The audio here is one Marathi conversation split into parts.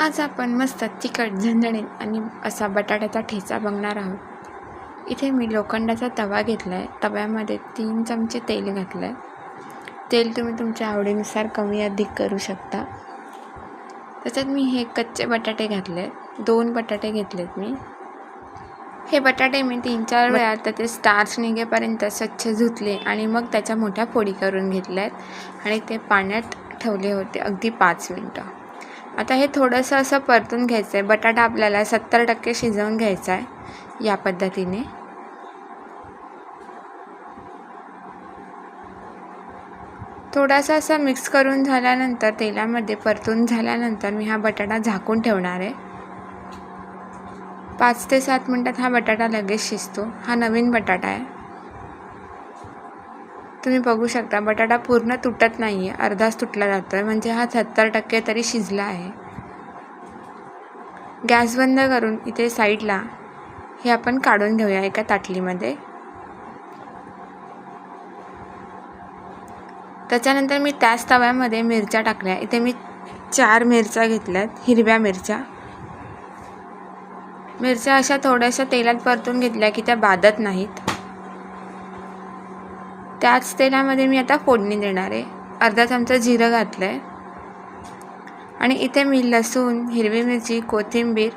आज आपण मस्त तिखट झणझणीत आणि असा बटाट्याचा ठेचा बघणार आहोत. इथे मी लोखंडाचा तवा घेतला आहे तव्यामध्ये तीन चमचे तेल घातलं आहे तेल तुम्ही तुमच्या आवडीनुसार कमी अधिक करू शकता. त्याच्यात मी हे कच्चे बटाटे घातले. आहेत दोन बटाटे घेतलेत मी. हे बटाटे मी तीन चार वेळा त्याचे स्टार्च निघेपर्यंत स्वच्छ धुतले आणि मग त्याच्या मोठ्या फोडी करून घेतल्या आहेत आणि ते पाण्यात ठेवले होते अगदी पाच मिनटं. आता हे थोडंसं असं परतून घ्यायचं आहे बटाटा आपल्याला सत्तर टक्के शिजवून घ्यायचा आहे या पद्धतीने. थोडासा असा मिक्स करून झाल्यानंतर तेलामध्ये परतून झाल्यानंतर मी हा बटाटा झाकून ठेवणार आहे. पाच ते सात मिनटात हा बटाटा लगेच शिजतो. हा नवीन बटाटा आहे. तुम्ही बघू शकता बटाटा पूर्ण तुटत नाही आहे अर्धाच तुटला जातो आहे म्हणजे हा सत्तर टक्के तरी शिजला आहे. गॅस बंद करून इथे साईडला हे आपण काढून घेऊया एका ताटलीमध्ये. त्याच्यानंतर मी त्याच तव्यामध्ये मिरच्या टाकल्या. इथे मी चार मिरच्या घेतल्यात हिरव्या मिरच्या. मिरच्या अशा थोड्याशा तेलात परतून घेतल्या की त्या बाधत नाहीत. त्याच तेलामध्ये मी आता फोडणी देणार आहे. अर्धा चमचा जिरं घातलं आहे आणि इथे मी लसूण हिरवी मिरची कोथिंबीर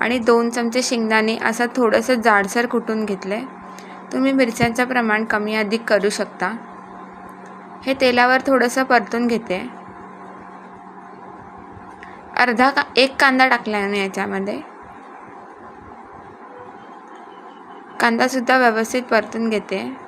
आणि दोन चमचे शेंगदाणे असं थोडंसं जाडसर कुटून घेतलं आहे तुम्ही मिरच्यांचं प्रमाण कमी अधिक करू शकता. हे तेलावर थोडंसं परतून घेते. अर्धा का एक कांदा टाकला आहे मी याच्यामध्ये. कांदासुद्धा व्यवस्थित परतून घेते.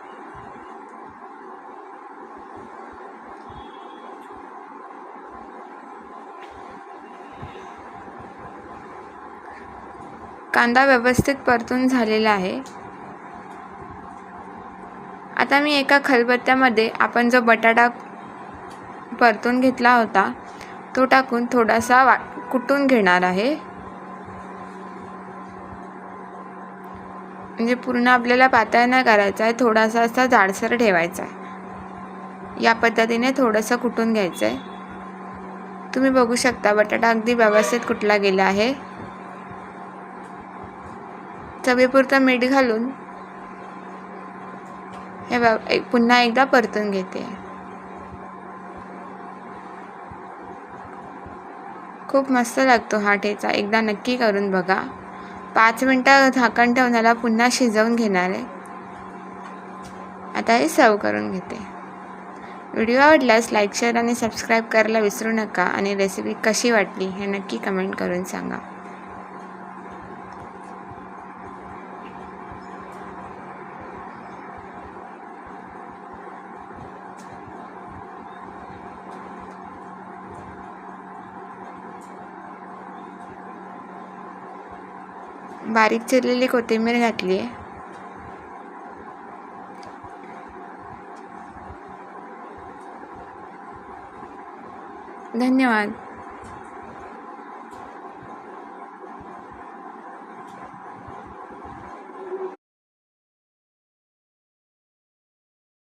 कांदा व्यवस्थित परतून झालेला आहे. आता मी एका खलबत्त्यामध्ये आपण जो बटाटा परतून घेतला होता तो टाकून थोडासा वा कुटून घेणार आहे. म्हणजे पूर्ण आपल्याला पातळ नाही करायचा आहे थोडासा असा जाडसर ठेवायचा आहे. या पद्धतीने थोडंसं कुटून घ्यायचं आहे. तुम्ही बघू शकता बटाटा अगदी व्यवस्थित कुठला गेला आहे. चवीपुरतं मीठ घालून हे ब पुन्हा एकदा परतून घेते. खूप मस्त लागतो हा ठेचा. एकदा नक्की करून बघा. पाच मिनटं झाकण ठेवून याला पुन्हा शिजवून घेणार आहे. आता हे सर्व करून घेते. व्हिडिओ आवडल्यास लाईक शेअर आणि सबस्क्राईब करायला विसरू नका आणि रेसिपी कशी वाटली हे नक्की कमेंट करून सांगा. बारीक चिरलेली कोथिंबीर घातली. आहे धन्यवाद.